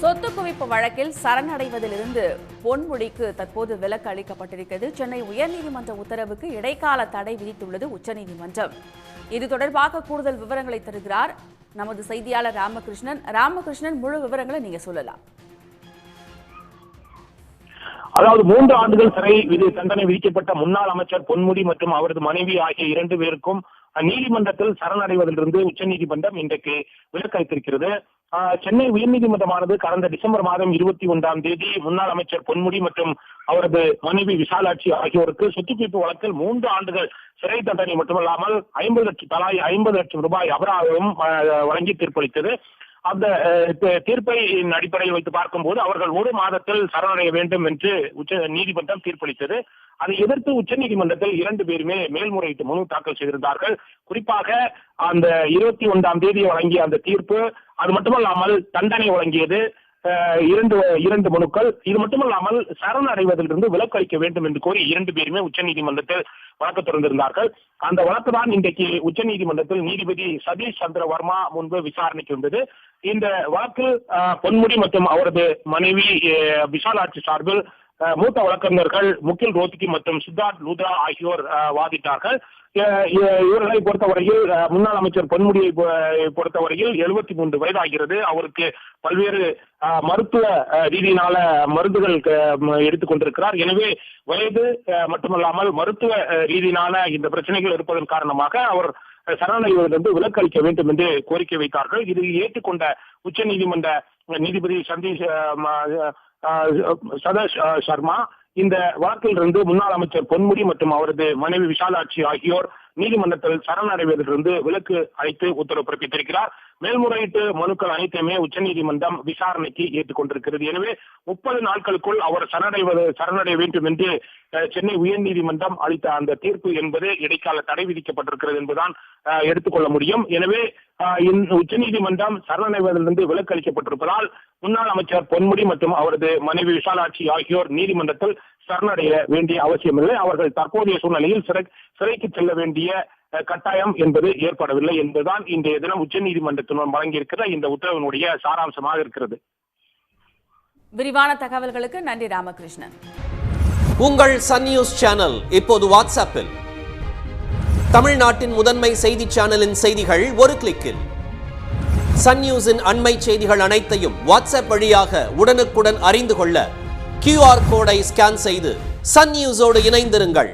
சொத்து குவிப்பு வழக்கில் சரணடைவதிலிருந்து பொன்முடிக்கு தற்போது விலக்கு அளிக்கப்பட்டிருக்கிறது. சென்னை உயர்நீதிமன்ற உத்தரவுக்கு இடைக்கால தடை விதித்துள்ளது உச்சநீதிமன்றம். இது தொடர்பாக கூடுதல் விவரங்களை தருகிறார் நமது செய்தியாளர் ராமகிருஷ்ணன். ராமகிருஷ்ணன் முழு விவரங்களை நீங்க சொல்லலாம். அதாவது மூன்று ஆண்டுகள் சிறை விதி தண்டனை விதிக்கப்பட்ட முன்னாள் அமைச்சர் பொன்முடி மற்றும் அவரது மனைவி ஆகிய இரண்டு பேருக்கும் நீதிமன்றத்தில் சரணடைவதிலிருந்து உச்சநீதிமன்றம் இன்றைக்கு விலக்களித்திருக்கிறது. சென்னை உயர்நீதிமன்றமானது கடந்த டிசம்பர் மாதம் இருபத்தி ஒன்றாம் தேதி முன்னாள் அமைச்சர் பொன்முடி மற்றும் அவரது மனைவி விசாலாட்சி ஆகியோருக்கு சொத்துக்குவிப்பு வழக்கில் மூன்று ஆண்டுகள் சிறை தண்டனை மட்டுமல்லாமல் ஐம்பது லட்சம் தலா ஐம்பது லட்சம் ரூபாய் அபராதமும் வழங்கி தீர்ப்பளித்தது. அந்த அஹ், தீர்ப்பையின் அடிப்படையில் வைத்து பார்க்கும்போது அவர்கள் ஒரு மாதத்தில் சரணடைய வேண்டும் என்று உச்ச நீதிமன்றம் தீர்ப்பளித்தது. அதை எதிர்த்து உச்ச நீதிமன்றத்தில் இரண்டு பேருமே மேல்முறையீட்டு மனு தாக்கல் செய்திருந்தார்கள். குறிப்பாக அந்த இருபத்தி ஒன்றாம் தேதி வழங்கிய அந்த தீர்ப்பு அது மட்டுமல்லாமல் தண்டனை வழங்கியது. இரண்டு இரண்டு மனுக்கள். இது மட்டுமல்லாமல் சரணடைவதிலிருந்து விலக்கு அளிக்க வேண்டும் என்று கோரி இரண்டு பேருமே உச்சநீதிமன்றத்தில் வழக்கு தொடர்ந்திருந்தார்கள். அந்த வழக்கு தான் இன்றைக்கு உச்சநீதிமன்றத்தில் நீதிபதி சதீஷ் சந்திரவர்மா முன்பு விசாரணைக்கு வந்தது. இந்த வழக்கில் பொன்முடி மற்றும் அவரது மனைவி அஹ், விஷாலாட்சி சார்பில் மூத்த வழக்கறிஞர்கள் முகில் ரோத்கி மற்றும் சித்தார்த் லூத்ரா ஆகியோர் வாதிட்டார்கள். இவர்களை பொறுத்தவரையில் முன்னாள் அமைச்சர் பொன்முடியை பொறுத்தவரையில் எழுபத்தி மூன்று வயதாகிறது. அவருக்கு பல்வேறு மருத்துவ ரீதியினால மருந்துகள் க- எடுத்துக் கொண்டிருக்கிறார். எனவே வயது அஹ், மட்டுமல்லாமல் மருத்துவ ரீதியினால இந்த பிரச்சனைகள் இருப்பதன் காரணமாக அவர் சரணடைவதிலிருந்து விலக்கு அளிக்க வேண்டும் என்று கோரிக்கை வைத்தார்கள். இது ஏற்றுக்கொண்ட உச்ச நீதிமன்ற நீதிபதி சந்தீஷ் சதா சர்மா இந்த வழக்கிலிருந்து முன்னாள் அமைச்சர் பொன்முடி மற்றும் அவரது மனைவி விஷாலாட்சி ஆகியோர் நீதிமன்றத்தில் சரணடைவதிலிருந்து விலக்கு அளித்து உத்தரவு பிறப்பித்திருக்கிறார். மேல்முறையீட்டு மனுக்கள் அனைத்துமே உச்சநீதிமன்றம் விசாரணைக்கு ஏற்றுக்கொண்டிருக்கிறது. எனவே முப்பது நாட்களுக்குள் அவர் சரணடைவது சரணடைய வேண்டும் என்று சென்னை உயர்நீதிமன்றம் அளித்த அந்த தீர்ப்பு என்பது இடைக்கால தடை விதிக்கப்பட்டிருக்கிறது என்பதுதான் எடுத்துக்கொள்ள முடியும். எனவே இந்த உச்சநீதிமன்றம் சரணடைவதிலிருந்து விலக்கு அளிக்கப்பட்டிருப்பதால் முன்னாள் அமைச்சர் பொன்முடி மற்றும் அவரது மனைவி விஷாலாட்சி ஆகியோர் நீதிமன்றத்தில் சரணடைய வேண்டிய அவசியமில்லை. அவர்கள் தற்போதைய சூழ்நிலையில் சிறை சிறைக்கு செல்ல வேண்டிய கட்டாயம் என்பது ஏற்படவில்லை என்பதுதான் இன்றைய தினம் உச்சநீதிமன்றத்தினர் வழங்கியிருக்கிற இந்த உத்தரவினுடைய சாராம்சமாக இருக்கிறது. விரிவான தகவல்களுக்கு நன்றி ராமகிருஷ்ணன். உங்கள் சன் நியூஸ் சேனல் இப்போது வாட்ஸ்அப்பில். தமிழ்நாட்டின் முதன்மை செய்தி சேனலின் செய்திகள் ஒரு கிளிக்கில் சன் நியூஸின் அண்மை செய்திகள் அனைத்தையும் வாட்ஸ்அப் வழியாக உடனுக்குடன் அறிந்து கொள்ள கியூஆர் கோடை ஸ்கேன் செய்து சன் நியூஸோடு இணைந்திருங்கள்.